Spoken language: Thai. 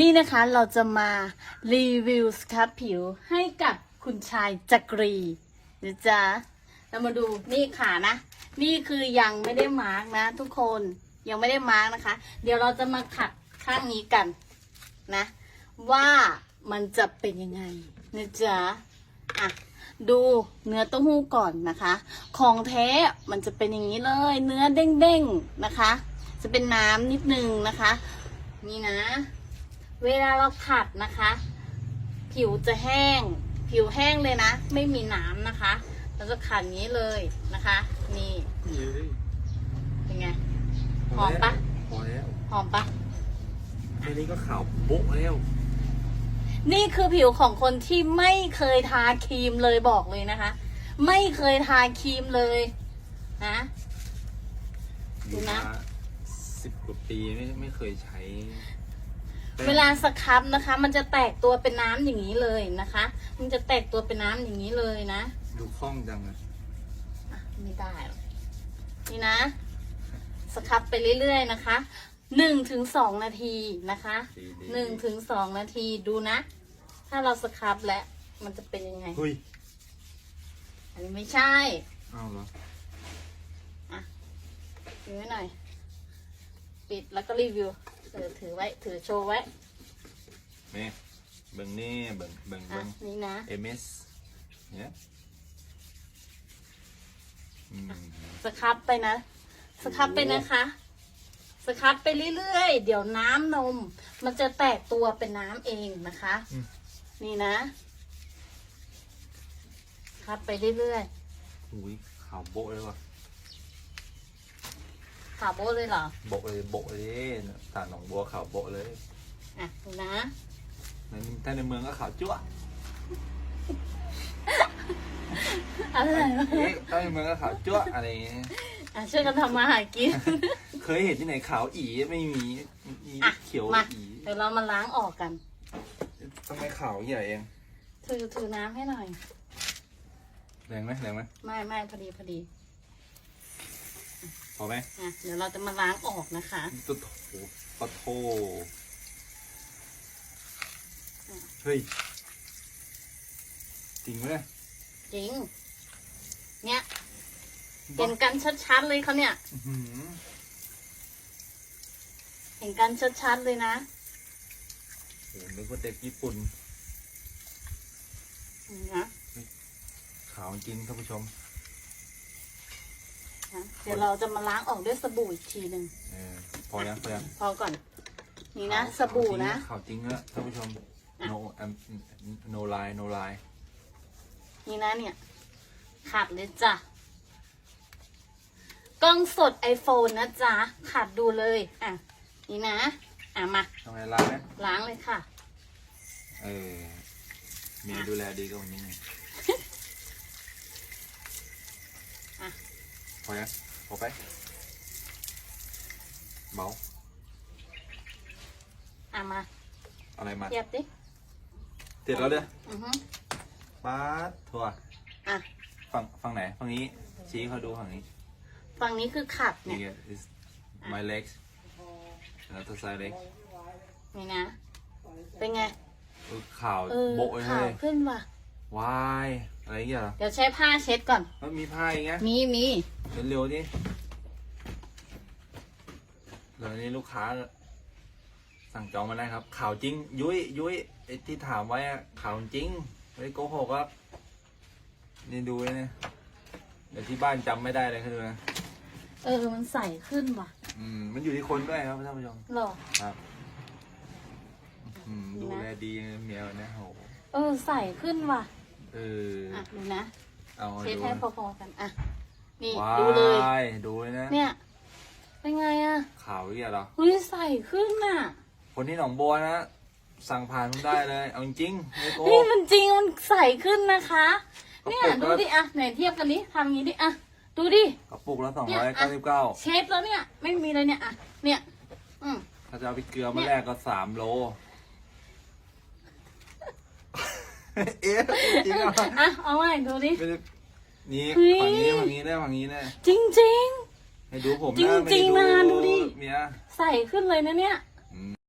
นี่นะคะเราจะมารีวิวสครับผิวให้กับคุณชายจักรีนะจ๊ะเรามาดูนี่ขานะ นี่คือยังไม่ได้มาร์กนะ ทุกคนยังไม่ได้มาร์กนะคะ เดี๋ยวเราจะมาขัดข้างนี้กันนะ ว่ามันจะเป็นยังไงนะจ๊ะอะดูเนื้อเต้าหู้ก่อนนะคะ ของแท้มันจะเป็นอย่างนี้เลย เนื้อเด้งๆนะคะ จะเป็นน้ำนิดนึงนะคะ นี่นะ เวลาเราขัดนะคะ ผิวจะแห้ง ผิวแห้งเลยนะ ไม่มีน้ำนะคะ เราจะขัดอย่างนี้เลยนะคะ นี่เป็นไงหอมปะพอแล้วหอมปะแค่นี้ก็ขาวโบ๊ะแล้วนี่คือผิวของคนที่ไม่เคยทาครีมเลยบอกเลยนะคะ ไม่เคยทาครีมเลยนะดูนะสิบกว่าปีไม่ไม่เคยใช้แป้ง เวลาสครับนะคะ มันจะแตกตัวเป็นน้ำอย่างนี้เลยนะคะ มันจะแตกตัวเป็นน้ำอย่างนี้เลยนะ ดูคล่องจังอะอะไม่ได้หรอกนี่นะ สครับไปเรื่อยๆนะคะหนึ่งถึงสองนาทีนะคะดีดีหนึ่งถึงสองนาทีดูนะ ถ้าเราสครับแล้วมันจะเป็นยังไงเฮ้ยอันนี้ไม่ใช่อ้าวเหรอถือไว้หน่อย ปิดแล้วก็รีวิว ถือถือไว้ ถือโชว์ไว้นี่เบิ่งนี่เบิ่งเบิ่งอะเบิ่ง นี่นะเอเมสเนี่ยอืมสครับไปนะ สครับไปนะคะ สครับไปเรื่อยๆ เดี๋ยวน้ำนม มันจะแตกตัวเป็นน้ำเองนะคะ นี่นะ ครับไปเรื่อยอุ้ยขาวโบ๊ะเลยว่ะๆ ขาโบะเลยเหรอ โบ๊ะเลยโบ๊ะเลยตาหนองบัวขาวโบ๊ะเลยอะดูนะในถ้าในเมืองก็ขาวจั๊วะอะไรวะเอ๊ะถ้าในเมืองก็ขาวจั๊วะอะไรอย่างเงี้ยอะช่วยกันทำมาหากิน เคยเห็นที่ไหนขาวอีไม่มีมีอะเขียวมา อีเดี๋ยวเรามาล้างออกกัน ทำไมขาวใหญ่เองถือถือน้ำให้หน่อยแรงไหมแรงไหมไม่ไม่พอดีพอดี พอไหมอะเดี๋ยวเราจะมาล้างออกนะคะตุ๊ดโถปะโถเฮ้ย จริงไหมเนี่ยจริง เนี่ยเห็นกันชัดๆเลยเขาเนี่ย อื้อหือเห็นกันชัดๆเลยนะโหนึกว่าเด็กญี่ปุ่น นี่นะขาวจริงท่านผู้ชม นะเดี๋ยวเราจะมาล้างออกด้วยสบู่อีกทีหนึ่งเออพอยังพอยังพอก่อน นี่นะสบู่นะขาวจริงนะท่านผู้ชมอะ no um, no lie no lie นี่นะเนี่ยขัดเลยจ้ะกล้องสด iPhone นะจ๊ะขัดดูเลย อะ นี่นะ อะมาทำไมลายไหมล้างเลยค่ะ เออเมียดูแลดีกว่าวันนี้ไงอะ พอยังพอไปเบาอะมาอะไรมาเทียบดิเสร็จแล้วเด้ออือฮึป๊าดถั่วอะ ฝั่งฝั่งไหนฝั่งนี้ ชี้เขาดูฝั่งนี้ฝั่งนี้คือขัดนี่เนี่ยไง is my legs แล้วตัวซ้ายเล็กนี่นะ เป็นไงข่าวเออโบะเลยขาวขึ้นว่ะ วาย อะไรอย่างเงี้ยเหรอเดี๋ยวใช้ผ้าเช็ดก่อน มันมีผ้าอย่างเงี้ยมีมีเร็วๆดิแล้วนี่ลูกค้า สั่งจองมาได้ครับ ข่าวจริง ยุ้ยยุ้ยไอ้ที่ถามไว้อะข่าวจริงไม่ได้โกหกครับนี่ดูเลยเนี่ยเดี๋ยวที่บ้านจำไม่ได้เลยคือดูนะเออมันใสขึ้นว่ะอืมมันอยู่ที่คนด้วยครับท่านผู้ชมหรอ ครับอืมดีดูนะแลดีนะเมียนะโห เออใสขึ้นว่ะ เอออะดูนะเอาเช็ดดูให้พอๆกันอะนี่ว้าดูเลยยดูเลยนะเนี่ย เป็นไงอะข่าวอีกเหรอ อุ้ยใสขึ้นอะ คนที่หนองบัวนะ สั่งผ่านผมได้เลย เอาจริงๆไม่โกหนี่กมันจริงมันใสขึ้นนะคะกระปุกเนี่ยดูละดิอะไหนเทียบกันดิทำอย่างนี้ดิอะดูดิ กระปุกละสองเนี่ยร้อยอะเก้าสิบเก้าเช็ดแล้วเนี่ย ไม่มีเลยเนี่ยอะเนี่ย อืมถ้าจะเอาไปเกลือเนี่มายแรกก็สามโล เอ๊ะจริงเหรออะเอาไว้ดูดิ ไม่ได้นี่เฮ้ย ฝั่งนี้ฝั่งนี้ได้ฝั่งนี้ได้จริง ให้ดูผมจริงนะไม่จริงได้นะดูดิ เมีย ๆ ใสขึ้นเลยนะเนี่ย